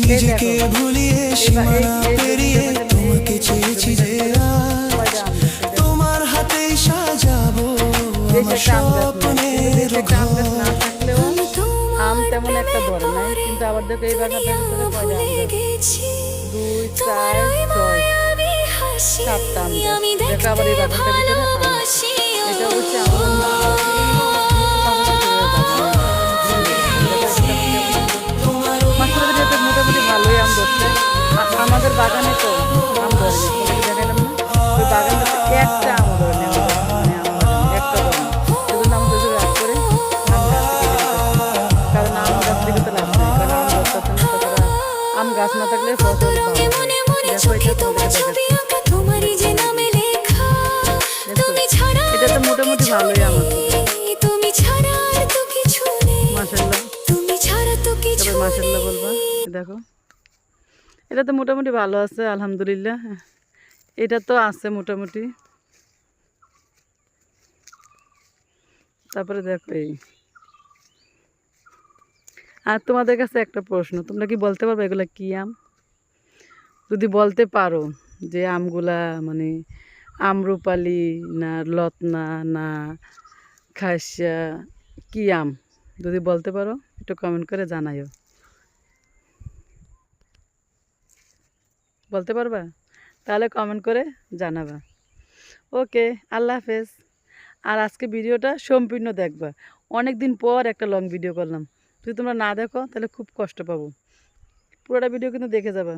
নিজেকে ভুলিয়ে সীমানা পেরিয়ে তোমাকে চেয়েছি যে আজ তোমার হাতেই সাজাবো আমার স্বপ্নের আম তেমন একটা ধরে নাই কিন্তু আবার দেখো এই বাগানটার ভিতরে কয়টা আম ধরে? দুই চার ছয়। সাতটা আম দেখো আবার এই বাগানটার ভিতরে এটা হচ্ছে আমাদের বাগানে তো আম ধরেনি দেখালাম না ওই বাগানটাতে একটা আম ধরেনি আমার একটা সেজন্য আমাদের কাছে রাগ করে কারণ আম গাছ থেকে তো লাভ নেই কারণ আম গাছ আম গাছ না থাকলে ফসল ভালো দেখো এটা তোমাদেরকে এটা তো মোটামুটি ভালোই আম তুমি ছাড়া আর তো কিছু নেই। মাসাল্লাহ তুমি ছাড়া তো কিছু তবে মাসাল্লাহ বলবা দেখো। এটা তো মোটামুটি ভালো আছে, আলহামদুলিল্লাহ। এটা তো আছে মোটামুটি। তারপরে দেখো এই। আর তোমাদের কাছে একটা প্রশ্ন, তোমরা কি বলতে পারবে এগুলা কি আম? যদি বলতে পারো যে আমগুলা মানে আমরুপালি না লতনা না খাসিয়া কি আম? যদি বলতে পারো, একটু কমেন্ট করে জানাইও। বলতে পারবা? তাহলে কমেন্ট করে জানাবা। ওকে আল্লাহ হাফেজ। আর আজকে ভিডিওটা সম্পূর্ণ দেখবা। অনেক দিন পর একটা লং ভিডিও করলাম। যদি তোমরা না দেখো, তাহলে খুব কষ্ট পাবো। পুরোটা ভিডিও কিন্তু দেখে যাবা।